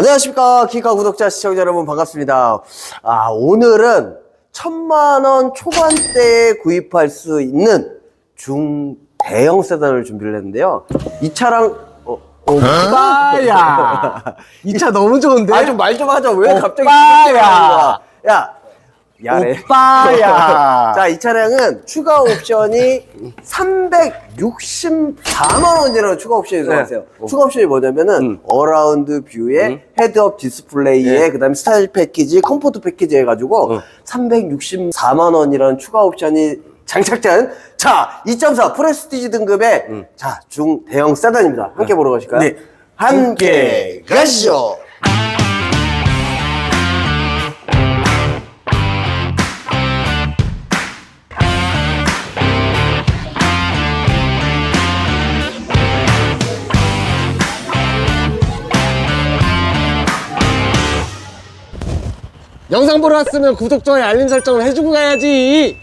안녕하십니까 키카 구독자 시청자 여러분 반갑습니다. 아 오늘은 천만 원 초반대에 구입할 수 있는 중대형 세단을 준비를 했는데요. 이 차랑 어, 어, 빠야. 이 차 너무 좋은데? 아 좀 말 좀 하자. 왜 갑자기 오빠야. 거야 야 야래 오빠야 자, 이 차량은 추가 옵션이 364만 원이라는 추가 옵션이 들어가세요. 추가 옵션이 뭐냐면은 어라운드 뷰에 헤드업 디스플레이에 그다음에 스타일 패키지, 컴포트 패키지 해가지고 364만 원이라는 추가 옵션이 장착된 자 2.4 프레스티지 등급의 자 중대형 세단입니다. 함께 보러 가실까요? 네. 함께 가시죠. 영상 보러 왔으면 구독, 좋아요, 알림 설정을 해주고 가야지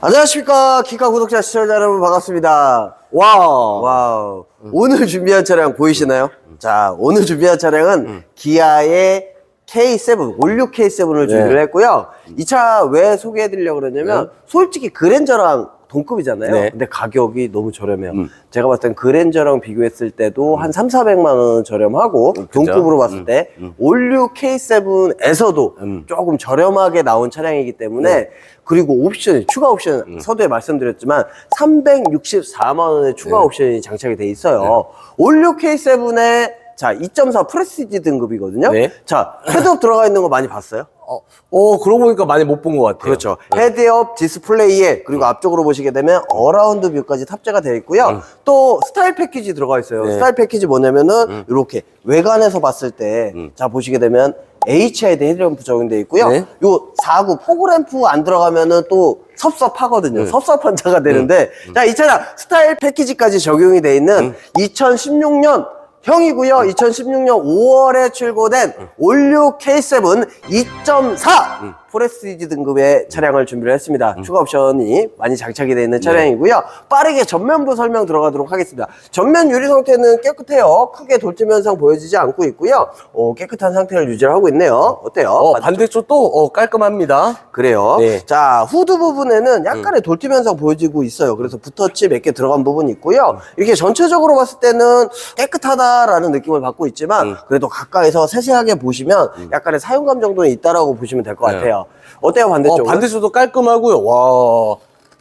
안녕하십니까 키카 구독자 시청자 여러분 반갑습니다. 와우 와우. 오늘 준비한 차량 보이시나요? 자, 오늘 준비한 차량은 기아의 K7, 올류 K7을 준비를 했고요. 이 차 왜 소개해 드리려고 그러냐면, 솔직히 그랜저랑 동급이잖아요. 네. 근데 가격이 너무 저렴해요. 제가 봤을 땐 그랜저랑 비교했을 때도 한 3, 400만 원 저렴하고, 동급으로 봤을 때, 올류 K7에서도 조금 저렴하게 나온 차량이기 때문에, 그리고 옵션이, 추가 옵션, 서두에 말씀드렸지만, 364만 원의 추가 옵션이 장착이 돼 있어요. 올류 K7에 자, 2.4 프레스티지 등급이거든요. 네. 자, 헤드업 들어가 있는 거 많이 봤어요? 어, 어 그러고 보니까 많이 못 본 것 같아요 그렇죠. 헤드업 디스플레이에 그리고 앞쪽으로 보시게 되면 어라운드 뷰까지 탑재가 되어 있고요. 또 스타일 패키지 들어가 있어요. 네. 스타일 패키지 뭐냐면은 이렇게 외관에서 봤을 때자 보시게 되면 HID 헤드램프 적용되어 있고요. 네. 요49 포그램프 안 들어가면은 또 섭섭하거든요. 섭섭한 차가 되는데 자이 차량 스타일 패키지까지 적용이 돼 있는 2016년 형이고요. 2016년 5월에 출고된 올류 K7 2.4 프레스티지 등급의 차량을 준비를 했습니다. 추가 옵션이 많이 장착이 되어 있는 차량이고요. 빠르게 전면부 설명 들어가도록 하겠습니다. 전면 유리 상태는 깨끗해요. 크게 돌점 현상 보여지지 않고 있고요. 어, 깨끗한 상태를 유지를 하고 있네요. 어때요? 어? 반대쪽도 어, 깔끔합니다 그래요. 네. 자, 후드 부분에는 약간의 돌팀 현상 보여지고 있어요. 그래서 붓터치 몇 개 들어간 부분이 있고요. 이렇게 전체적으로 봤을 때는 깨끗하다라는 느낌을 받고 있지만 그래도 가까이서 세세하게 보시면 약간의 사용감 정도는 있다라고 보시면 될 것 같아요. 어때요, 어, 반대쪽은? 반대쪽도 깔끔하고요 와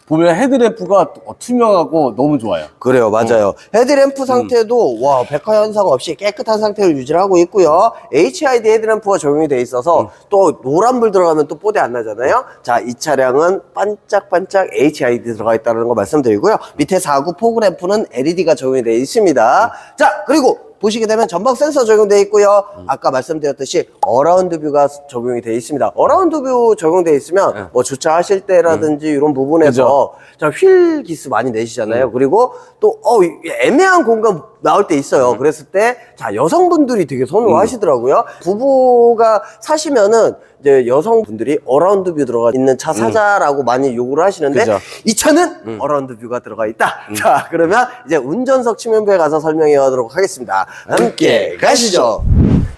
보면 헤드램프가 어, 투명하고 너무 좋아요 그래요, 맞아요. 헤드램프 상태도 와 백화 현상 없이 깨끗한 상태를 유지를 하고 있고요. HID 헤드램프가 적용이 돼 있어서 또 노란불 들어가면 또 뽀대 안 나잖아요. 자, 이 차량은 반짝반짝 HID 들어가 있다는 거 말씀드리고요. 밑에 49 포그램프는 LED가 적용이 돼 있습니다. 자, 그리고 보시게 되면 전방 센서 적용되어 있고요. 아까 말씀드렸듯이 어라운드 뷰가 적용이 되어 있습니다. 어라운드 뷰 적용되어 있으면 뭐 주차하실 때라든지 이런 부분에서 자, 휠 기스 많이 내시잖아요. 그리고 또, 어, 이- 애매한 공간 나올 때 있어요. 그랬을 때, 자, 여성분들이 되게 선호하시더라고요. 부부가 사시면은 이제 여성분들이 어라운드 뷰 들어가 있는 차 사자라고 많이 요구를 하시는데, 그죠. 이 차는 어라운드 뷰가 들어가 있다. 자, 그러면 이제 운전석 측면부에 가서 설명해 가도록 하겠습니다. 함께 가시죠.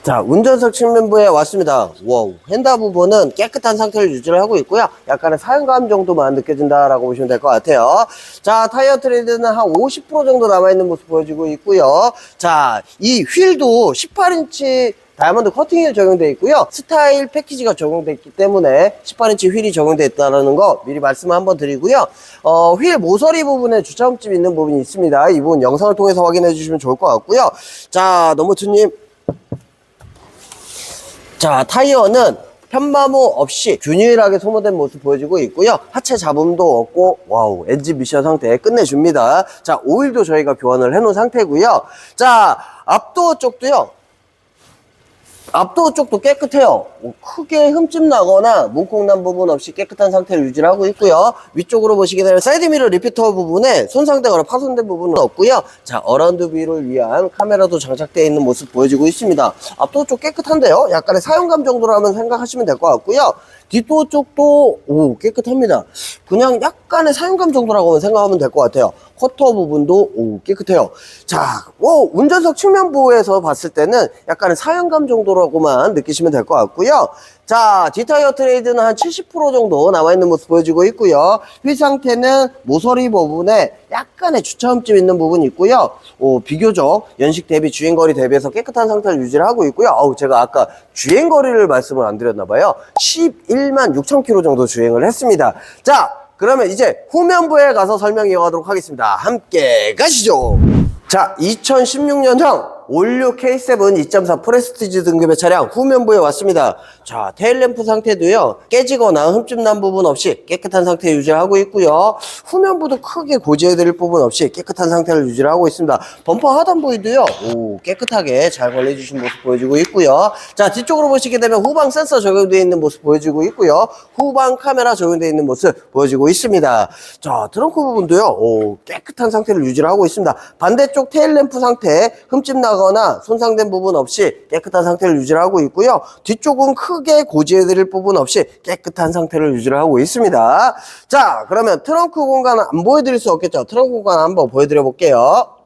자, 운전석 측면부에 왔습니다. 와우. 핸다 부분은 깨끗한 상태를 유지를 하고 있고요. 약간의 사용감 정도만 느껴진다라고 보시면 될 것 같아요. 자, 타이어 트레이드는 한 50% 정도 남아있는 모습 보여지고 있고요. 자, 이 휠도 18인치 다이아몬드 커팅 휠 적용되어 있고요. 스타일 패키지가 적용되어 있기 때문에 18인치 휠이 적용되어 있다는 거 미리 말씀 한번 드리고요. 어, 휠 모서리 부분에 주차음집이 있는 부분이 있습니다. 이 부분 영상을 통해서 확인해 주시면 좋을 것 같고요. 자, 너무투님. 자, 타이어는 편마모 없이 균일하게 소모된 모습 보여지고 있고요. 하체 잡음도 없고, 와우, 엔진 미션 상태 끝내줍니다. 자, 오일도 저희가 교환을 해놓은 상태고요. 자, 앞도어 쪽도요. 앞도어 쪽도 깨끗해요. 뭐 크게 흠집 나거나 문콕 난 부분 없이 깨끗한 상태를 유지를 하고 있고요. 위쪽으로 보시게 되면 사이드 미러 리피터 부분에 손상되거나 파손된 부분은 없고요. 자, 어라운드 뷰를 위한 카메라도 장착되어 있는 모습 보여지고 있습니다. 앞도어 쪽 깨끗한데요. 약간의 사용감 정도로 하면 생각하시면 될 것 같고요. 뒷도어 쪽도 오 깨끗합니다. 그냥 약간의 사용감 정도라고 생각하면 될 것 같아요. 커터 부분도 오 깨끗해요. 자, 뭐 운전석 측면부에서 봤을 때는 약간의 사용감 정도라고만 느끼시면 될 것 같고요. 자, 뒷타이어 트레이드는 한 70% 정도 남아 있는 모습 보여지고 있고요. 휠 상태는 모서리 부분에 약간의 주차음집 있는 부분이 있고요. 오, 비교적 연식 대비 주행거리 대비해서 깨끗한 상태를 유지를 하고 있고요. 어우, 제가 아까 주행거리를 말씀을 안 드렸나 봐요. 11만 6천 킬로 정도 주행을 했습니다. 자, 그러면 이제 후면부에 가서 설명 이어가도록 하겠습니다. 함께 가시죠. 자, 2016년형 올류 K7 2.4 프레스티지 등급의 차량 후면부에 왔습니다. 자, 테일램프 상태도요, 깨지거나 흠집 난 부분 없이 깨끗한 상태 유지를 하고 있고요. 후면부도 크게 고지해드릴 부분 없이 깨끗한 상태를 유지를 하고 있습니다. 범퍼 하단 부위도요, 오, 깨끗하게 잘 관리해주신 모습 보여지고 있고요. 자, 뒤쪽으로 보시게 되면 후방 센서 적용되어 있는 모습 보여지고 있고요. 후방 카메라 적용되어 있는 모습 보여지고 있습니다. 자, 트렁크 부분도요, 오, 깨끗한 상태를 유지를 하고 있습니다. 반대쪽 테일램프 상태, 흠집 나 거나 손상된 부분 없이 깨끗한 상태를 유지를 하고 있고요. 뒤쪽은 크게 고지해드릴 부분 없이 깨끗한 상태를 유지를 하고 있습니다. 자, 그러면 트렁크 공간 안 보여드릴 수 없겠죠? 트렁크 공간 한번 보여드려 볼게요.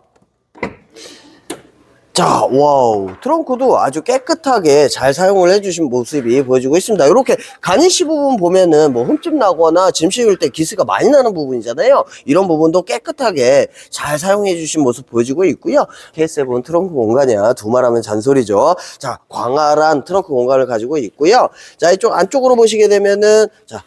자, 와우. 트렁크도 아주 깨끗하게 잘 사용을 해주신 모습이 보여지고 있습니다. 이렇게 가니시 부분 보면은 뭐 흠집 나거나 짐 씌울 때 기스가 많이 나는 부분이잖아요. 이런 부분도 깨끗하게 잘 사용해주신 모습 보여지고 있고요. K7 트렁크 공간이야. 두 말하면 잔소리죠. 자, 광활한 트렁크 공간을 가지고 있고요. 자, 이쪽 안쪽으로 보시게 되면은, 자,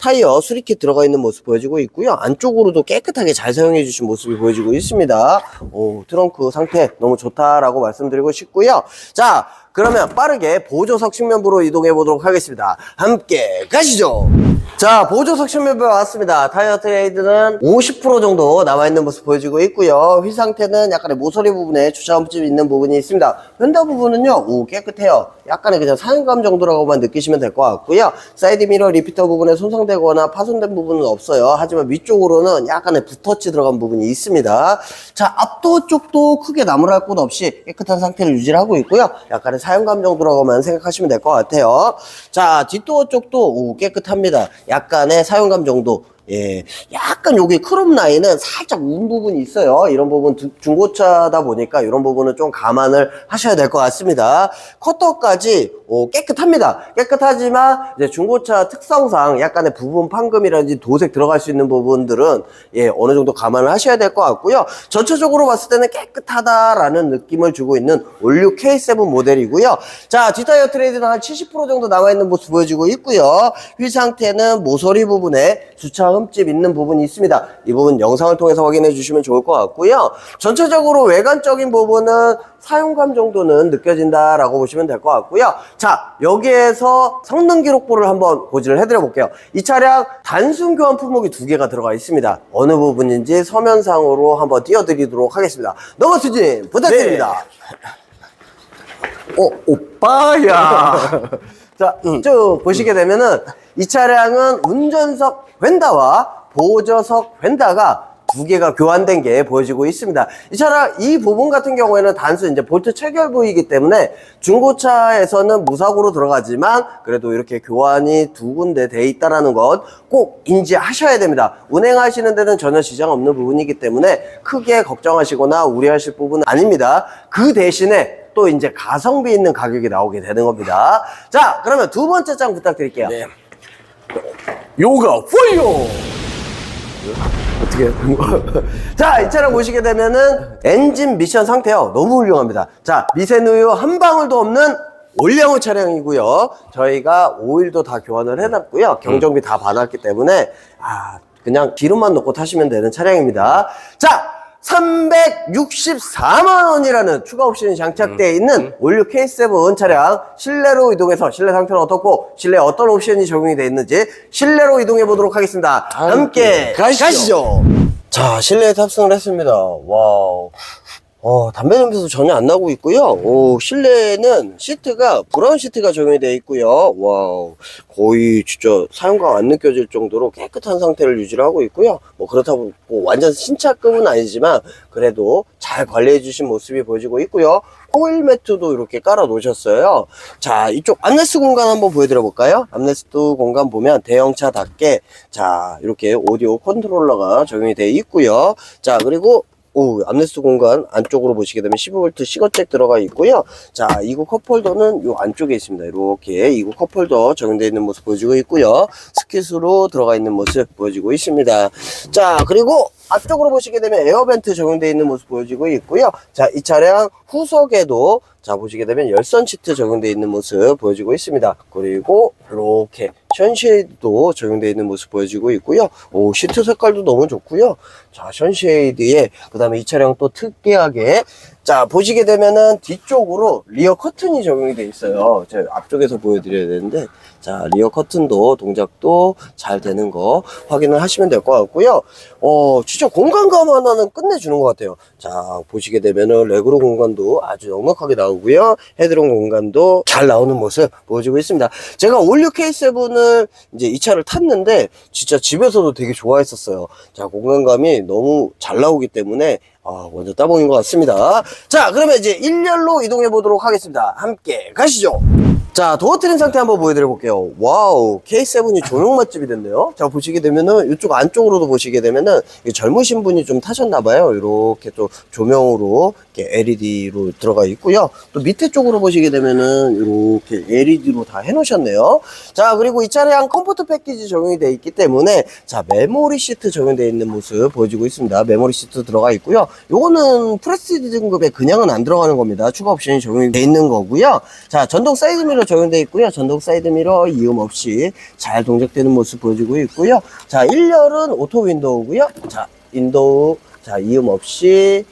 타이어 수리킷 들어가 있는 모습 보여지고 있고요. 안쪽으로도 깨끗하게 잘 사용해 주신 모습이 보여지고 있습니다. 오, 트렁크 상태 너무 좋다라고 말씀드리고 싶고요. 자, 그러면 빠르게 보조석 측면부로 이동해 보도록 하겠습니다. 함께 가시죠. 자, 보조석 측면부에 왔습니다. 타이어 트레이드는 50% 정도 남아있는 모습 보여지고 있고요. 휠 상태는 약간의 모서리 부분에 주차음집 있는 부분이 있습니다. 휀더 부분은요, 오, 깨끗해요. 약간의 그냥 사용감 정도라고만 느끼시면 될 것 같고요. 사이드 미러 리피터 부분에 손상되거나 파손된 부분은 없어요. 하지만 위쪽으로는 약간의 붓터치 들어간 부분이 있습니다. 자, 앞도 쪽도 크게 나무랄 곳 없이 깨끗한 상태를 유지를 하고 있고요. 약간의 사용감 정 도라고만 생각하시면 될 것 같아요. 자, 뒷도어 쪽도 오, 깨끗합니다. 약간의 사용감 정도. 예, 약간 여기 크롬 라인은 살짝 운 부분이 있어요. 이런 부분 두- 중고차다 보니까 이런 부분은 좀 감안을 하셔야 될 것 같습니다. 커터까지 오, 깨끗합니다. 깨끗하지만 이제 중고차 특성상 약간의 부분 판금이라든지 도색 들어갈 수 있는 부분들은 예, 어느 정도 감안을 하셔야 될 것 같고요. 전체적으로 봤을 때는 깨끗하다라는 느낌을 주고 있는 올류 K7 모델이고요. 자, 뒷타이어 트레이드는 한 70% 정도 남아있는 모습 보여지고 있고요. 휠 상태는 모서리 부분에 주차 흠집 있는 부분이 있습니다. 이 부분 영상을 통해서 확인해 주시면 좋을 것 같고요. 전체적으로 외관적인 부분은 사용감 정도는 느껴진다라고 보시면 될 것 같고요. 자, 여기에서 성능 기록부를 한번 고지를 해드려 볼게요. 이 차량 단순 교환 품목이 두 개가 들어가 있습니다. 어느 부분인지 서면상으로 한번 띄워드리도록 하겠습니다. 넘어 수진 부탁드립니다. 어, 오빠야. 자, 쭉 보시게 되면은 이 차량은 운전석 휀다와 보조석 휀다가 두 개가 교환된 게 보여지고 있습니다. 이 차량 이 부분 같은 경우에는 단순 이제 볼트 체결 부위이기 때문에 중고차에서는 무사고로 들어가지만 그래도 이렇게 교환이 두 군데 돼 있다라는 것 꼭 인지하셔야 됩니다. 운행하시는 데는 전혀 지장 없는 부분이기 때문에 크게 걱정하시거나 우려하실 부분은 아닙니다. 그 대신에 또 이제 가성비 있는 가격이 나오게 되는 겁니다. 자, 그러면 두 번째 장 부탁드릴게요. 네. 요가 포요. 어떻게 자, 이 차량 보시게 되면은 엔진 미션 상태요. 너무 훌륭합니다. 자, 미세누유 한 방울도 없는 올량호 차량이고요. 저희가 오일도 다 교환을 해놨고요. 경정비 다 받았기 때문에 아, 그냥 기름만 넣고 타시면 되는 차량입니다. 자, 364만 원이라는 추가 옵션이 장착되어 있는 올류 K7 차량 실내로 이동해서 실내 상태는 어떻고 실내 에 어떤 옵션이 적용이 되어 있는지 실내로 이동해 보도록 하겠습니다. 함께 가시죠. 가시죠. 자, 실내에 탑승을 했습니다. 와우. 어, 담배 냄새도 전혀 안 나고 있고요. 오, 실내에는 시트가 브라운 시트가 적용이 되어 있고요. 와우, 거의 진짜 사용감 안 느껴질 정도로 깨끗한 상태를 유지를 하고 있고요. 뭐 그렇다고 뭐 완전 신차급은 아니지만 그래도 잘 관리해 주신 모습이 보여지고 있고요. 호일 매트도 이렇게 깔아 놓으셨어요. 자, 이쪽 암레스 공간 한번 보여드려 볼까요? 암레스 공간 보면 대형차답게 자, 이렇게 오디오 컨트롤러가 적용이 되어 있고요. 자, 그리고 오, 암레스 공간 안쪽으로 보시게 되면 15V 시거잭 들어가 있고요. 자, 이거 컵홀더는 요 안쪽에 있습니다. 이렇게 이거 컵홀더 적용되어 있는 모습 보여지고 있고요. 스킷으로 들어가 있는 모습 보여지고 있습니다. 자, 그리고 앞쪽으로 보시게 되면 에어벤트 적용되어 있는 모습 보여지고 있고요. 자, 이 차량 후석에도 자, 보시게 되면 열선 시트 적용되어 있는 모습 보여지고 있습니다. 그리고 이렇게 션쉐이드도 적용되어 있는 모습 보여지고 있고요. 오, 시트 색깔도 너무 좋고요. 자, 션쉐이드에 그 다음에 이 차량 또 특이하게 자, 보시게 되면은 뒤쪽으로 리어 커튼이 적용이 되어 있어요. 제가 앞쪽에서 보여드려야 되는데 자, 리어 커튼도 동작도 잘 되는 거 확인을 하시면 될 것 같고요. 어, 진짜 공간감 하나는 끝내주는 것 같아요. 자, 보시게 되면은 레그로 공간도 아주 넉넉하게 나오고요. 헤드룸 공간도 잘 나오는 모습 보여주고 있습니다. 제가 올류 K7을 이제 이 차를 탔는데 진짜 집에서도 되게 좋아했었어요. 자, 공간감이 너무 잘 나오기 때문에 아, 완전 따봉인 것 같습니다. 자, 그러면 이제 1열로 이동해 보도록 하겠습니다. 함께 가시죠. 자, 도어 트림 상태 한번 보여드려 볼게요. 와우, K7이 조명 맛집이 됐네요. 자, 보시게 되면은 이쪽 안쪽으로도 보시게 되면은 이 젊으신 분이 좀 타셨나봐요. 이렇게 또 조명으로 이렇게 LED로 들어가 있고요. 또 밑에 쪽으로 보시게 되면은 이렇게 LED로 다 해놓으셨네요. 자, 그리고 이 차량 컴포트 패키지 적용이 되어 있기 때문에 자, 메모리 시트 적용되어 있는 모습 보여지고 있습니다. 메모리 시트 들어가 있고요. 요거는 프레스티지 등급에 그냥은 안 들어가는 겁니다. 추가 옵션이 적용이 되어 있는 거고요. 자, 전동 사이드 미러 적용되어 있고요. 전동 사이드 미러 이음 없이 잘 동작되는 모습 보여지고 있고요. 자, 1열은 오토 윈도우고요. 자, 윈도우 자, 이음 없이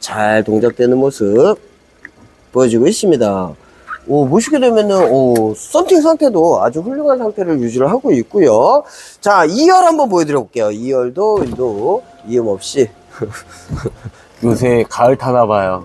잘 동작되는 모습 보여지고 있습니다. 오, 보시게 되면은, 오, 썬팅 상태도 아주 훌륭한 상태를 유지를 하고 있고요. 자, 2열 한번 보여드려 볼게요. 2열도 윈도우 이음 없이. 요새 가을 타나 봐요.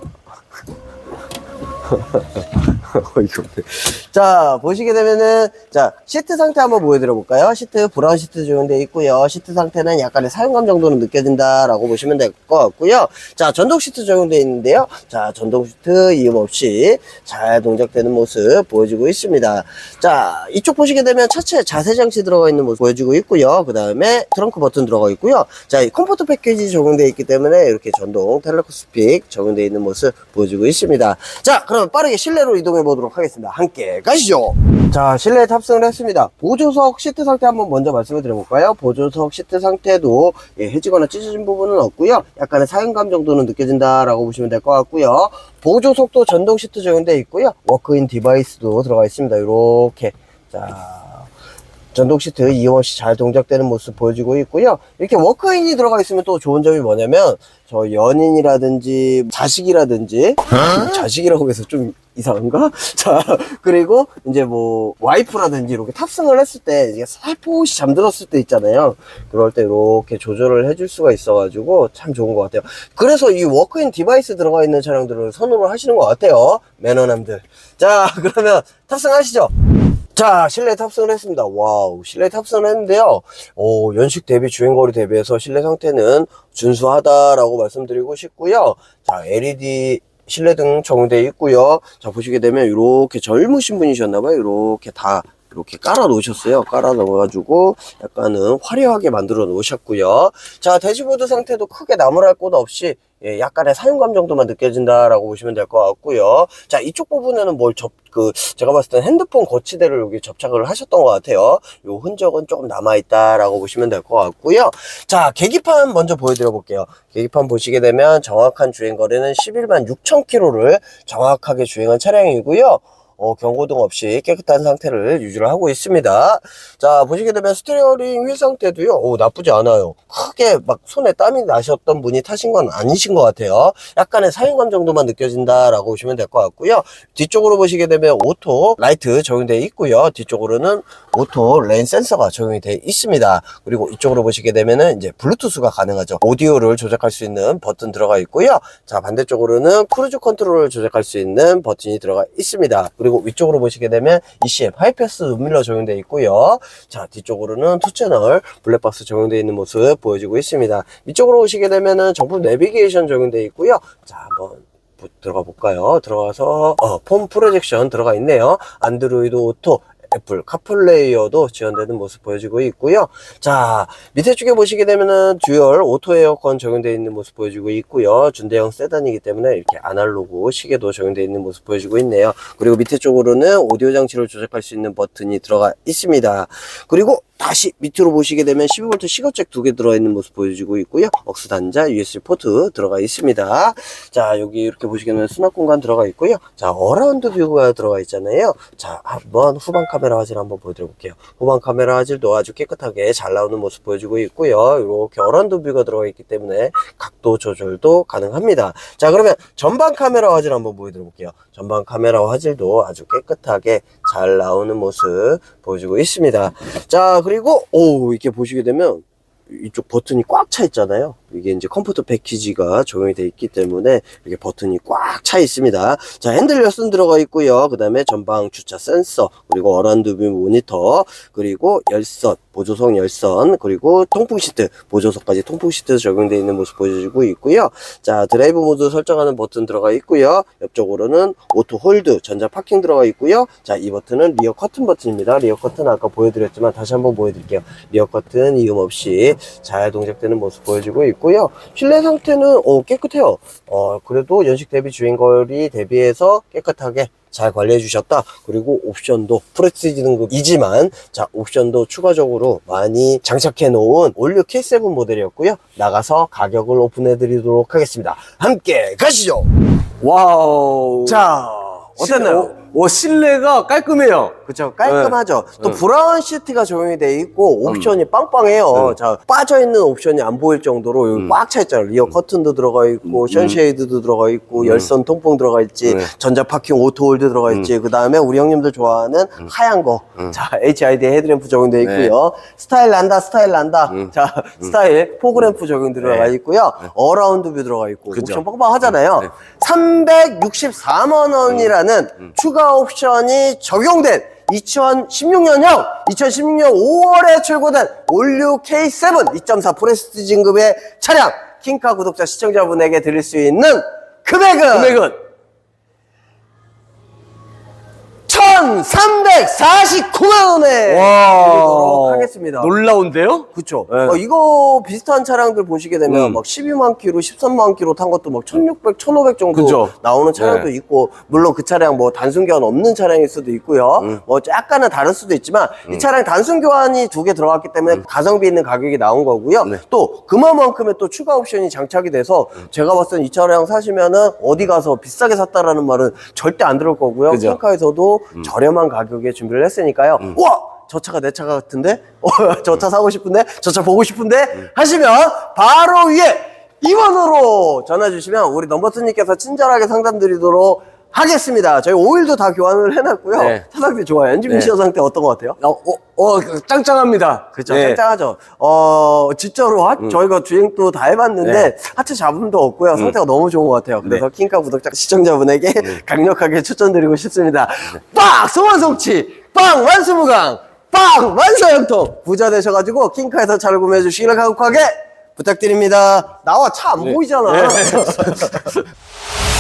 없네. 자, 보시게 되면은, 자, 시트 상태 한번 보여드려 볼까요? 시트, 브라운 시트 적용되어 있고요. 시트 상태는 약간의 사용감 정도는 느껴진다라고 보시면 될 것 같고요. 자, 전동 시트 적용되어 있는데요. 자, 전동 시트 이음 없이 잘 동작되는 모습 보여지고 있습니다. 자, 이쪽 보시게 되면 차체 자세 장치 들어가 있는 모습 보여지고 있고요. 그 다음에 트렁크 버튼 들어가 있고요. 자, 이 컴포트 패키지 적용되어 있기 때문에 이렇게 전동 텔레코 스픽 적용되어 있는 모습 보여지고 있습니다. 자, 그럼 빠르게 실내로 이동해 보도록 하겠습니다. 함께 가시죠. 자, 실내에 탑승을 했습니다. 보조석 시트 상태 한번 먼저 말씀을 드려볼까요? 보조석 시트 상태도 예, 해지거나 찢어진 부분은 없고요. 약간의 사용감 정도는 느껴진다라고 보시면 될 것 같고요. 보조석도 전동 시트 적용되어 있고요. 워크인 디바이스도 들어가 있습니다. 이렇게 자. 전동 시트 이용 없이 잘 동작되는 모습 보여지고 있고요. 이렇게 워크인이 들어가 있으면 또 좋은 점이 뭐냐면 저 연인이라든지 자식이라든지 자식이라고 해서 좀 이상한가? 자 그리고 이제 뭐 와이프라든지 이렇게 탑승을 했을 때 이게 살포시 잠들었을 때 있잖아요. 그럴 때 이렇게 조절을 해줄 수가 있어가지고 참 좋은 것 같아요. 그래서 이 워크인 디바이스 들어가 있는 차량들을 선호를 하시는 것 같아요. 매너남들. 자 그러면 탑승하시죠. 자, 실내 탑승을 했습니다. 와우, 실내 탑승을 했는데요. 오, 연식 대비 주행거리 대비해서 실내 상태는 준수하다라고 말씀드리고 싶고요. 자, LED 실내등 적용되어 있고요. 자, 보시게 되면 이렇게 젊으신 분이셨나봐요. 이렇게 다 이렇게 깔아 놓으셨어요. 깔아 넣어가지고 약간은 화려하게 만들어 놓으셨고요. 자, 대시보드 상태도 크게 나무랄 곳 없이 예, 약간의 사용감 정도만 느껴진다라고 보시면 될 것 같고요. 자, 이쪽 부분에는 뭘 접, 그, 제가 봤을 땐 핸드폰 거치대를 여기 접착을 하셨던 것 같아요. 요 흔적은 조금 남아있다라고 보시면 될 것 같고요. 자, 계기판 먼저 보여드려 볼게요. 계기판 보시게 되면 정확한 주행거리는 11만 6천 킬로를 정확하게 주행한 차량이고요. 어, 경고등 없이 깨끗한 상태를 유지를 하고 있습니다. 자, 보시게 되면 스티어링 휠 상태도요, 오, 나쁘지 않아요. 크게 막 손에 땀이 나셨던 분이 타신 건 아니신 것 같아요. 약간의 사용감 정도만 느껴진다라고 보시면 될 것 같고요. 뒤쪽으로 보시게 되면 오토 라이트 적용되어 있고요. 뒤쪽으로는 오토 레인 센서가 적용이 되어 있습니다. 그리고 이쪽으로 보시게 되면은 이제 블루투스가 가능하죠. 오디오를 조작할 수 있는 버튼 들어가 있고요. 자, 반대쪽으로는 크루즈 컨트롤을 조작할 수 있는 버튼이 들어가 있습니다. 그리고 위쪽으로 보시게 되면 ECM 하이패스 눈밀러 적용되어 있고요. 자, 뒤쪽으로는 투 채널 블랙박스 적용되어 있는 모습 보여지고 있습니다. 위쪽으로 오시게 되면은 정품 내비게이션 적용되어 있고요. 자, 한번 보- 들어가 볼까요? 들어가서 어, 폼 프로젝션 들어가 있네요. 안드로이드 오토 애플 카플레이어도 지원되는 모습 보여지고 있고요. 자, 밑에 쪽에 보시게 되면은 듀얼 오토 에어컨 적용되어 있는 모습 보여지고 있고요. 준대형 세단이기 때문에 이렇게 아날로그 시계도 적용되어 있는 모습 보여지고 있네요. 그리고 밑에 쪽으로는 오디오 장치를 조작할 수 있는 버튼이 들어가 있습니다. 그리고 다시 밑으로 보시게 되면 12V 시거잭 두 개 들어있는 모습 보여지고 있고요. 억스 단자, USB 포트 들어가 있습니다. 자, 여기 이렇게 보시게 되면 수납 공간 들어가 있고요. 자, 어라운드 뷰가 들어가 있잖아요. 자, 한번 후방 카메라 화질 한번 보여드려 볼게요. 후방 카메라 화질도 아주 깨끗하게 잘 나오는 모습 보여지고 있고요. 이렇게 어라운드 뷰가 들어가 있기 때문에 각도 조절도 가능합니다. 자, 그러면 전방 카메라 화질 한번 보여드려 볼게요. 전방 카메라 화질도 아주 깨끗하게 잘 나오는 모습 보여주고 있습니다. 자, 그리고, 오, 이렇게 보시게 되면, 이쪽 버튼이 꽉 차 있잖아요. 이게 이제 컴포터 패키지가 적용이 되어 있기 때문에 이렇게 버튼이 꽉 차 있습니다. 자, 핸들 열선 들어가 있고요. 그 다음에 전방 주차 센서, 그리고 어라운드 뷰 모니터, 그리고 열선, 보조석 열선, 그리고 통풍 시트, 보조석까지 통풍 시트 적용되어 있는 모습 보여지고 있고요. 자, 드라이브 모드 설정하는 버튼 들어가 있고요. 옆쪽으로는 오토 홀드, 전자 파킹 들어가 있고요. 자, 이 버튼은 리어 커튼 버튼입니다. 리어 커튼 아까 보여드렸지만 다시 한번 보여드릴게요. 리어 커튼 이음 없이 잘 동작되는 모습 보여지고 있고 요. 실내 상태는 어, 깨끗해요. 어, 그래도 연식 대비 주행거리 대비해서 깨끗하게 잘 관리해 주셨다. 그리고 옵션도 프레스티지 등급이지만 자 옵션도 추가적으로 많이 장착해 놓은 올류 K7 모델이었고요. 나가서 가격을 오픈해 드리도록 하겠습니다. 함께 가시죠. 와우. 자 어땠나요? 실- 오, 실내가 깔끔해요. 그쵸 깔끔하죠. 또 네. 브라운 시트가 적용이 돼 있고 옵션이 빵빵해요. 네. 자 빠져있는 옵션이 안 보일 정도로 여기 음. 꽉차 있잖아요. 리어 커튼도 들어가 있고 션쉐이드도 들어가 있고 열선 통풍 들어가 있지 네. 전자 파킹 오토홀드 들어가 있지. 그 다음에 우리 형님들 좋아하는 하얀 거자 HID 헤드램프 적용돼 있고요. 스타일 난다 스타일 난다. 자 스타일 포그램프 적용 들어가 네. 있고요. 어라운드 뷰 들어가 있고 그죠. 옵션 빵빵하잖아요. 네. 364만 원이라는 추가 옵션이 적용된 2016년형, 2016년 5월에 출고된 올류 K7 2.4 프레스티 진급의 차량 킹카 구독자 시청자분에게 드릴 수 있는 금액은? 금액은 1,349만 원에 드리도록 하겠습니다. 놀라운데요? 그쵸. 네. 어, 이거 비슷한 차량들 보시게 되면 음. 막 12만 킬로, 13만 킬로 탄 것도 막 1600, 1500 정도 그죠. 나오는 차량도 네. 있고, 물론 그 차량 뭐 단순 교환 없는 차량일 수도 있고요. 음. 뭐 약간은 다를 수도 있지만, 이 차량 단순 교환이 두 개 들어갔기 때문에 가성비 있는 가격이 나온 거고요. 음. 네. 또 그만큼의 또 추가 옵션이 장착이 돼서 음. 제가 봤을 땐 이 차량 사시면은 어디 가서 비싸게 샀다라는 말은 절대 안 들을 거고요. 그죠. 음. 킹카에서도 저렴한 가격에 준비를 했으니까요. 와! 저 차가 내 차 같은데? 어, 저차 사고 싶은데? 저 차 보고 싶은데? 음. 하시면 바로 위에 이번으로 전화 주시면 우리 넘버트님께서 친절하게 상담 드리도록 하겠습니다. 저희 오일도 다 교환을 해놨고요. 네. 차 상태 좋아요. 엔진 네. 미션 상태 어떤 것 같아요? 어, 어, 어, 짱짱합니다. 그렇죠. 네. 짱짱하죠. 어, 진짜로 하- 저희가 주행도 다 해봤는데 네. 하체 잡음도 없고요. 상태가 너무 좋은 것 같아요. 그래서 킹카 구독자 시청자분에게 강력하게 추천드리고 싶습니다. 빵! 소원 성취! 빵! 완수무강! 빵! 완사형통! 부자 되셔가지고 킹카에서 잘 구매해 주시기를 간곡하게 부탁드립니다. 나와 차 안 보이잖아.